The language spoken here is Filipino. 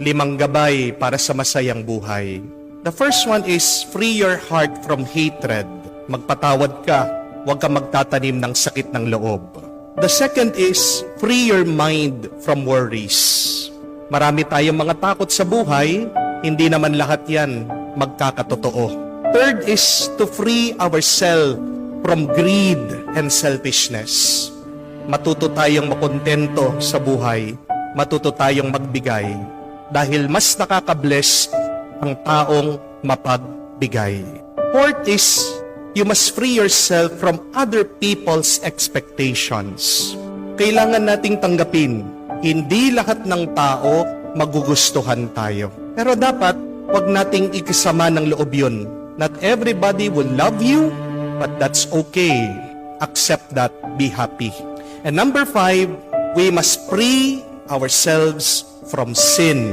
limang gabay para sa masayang buhay. The first one is free your heart from hatred. Magpatawad ka, huwag ka magtatanim ng sakit ng loob. The second is free your mind from worries. Marami tayong mga takot sa buhay, hindi naman lahat yan magkakatotoo. Third is to free ourselves from greed and selfishness. Matuto tayong makontento sa buhay, matuto tayong magbigay, dahil mas nakakabless ang taong mapagbigay. Fourth is, you must free yourself from other people's expectations. Kailangan nating tanggapin, hindi lahat ng tao magugustuhan tayo. Pero dapat, wag nating ikisama ng loob yun. Not everybody will love you, but that's okay. Accept that, be happy. And number five, we must free ourselves from sin.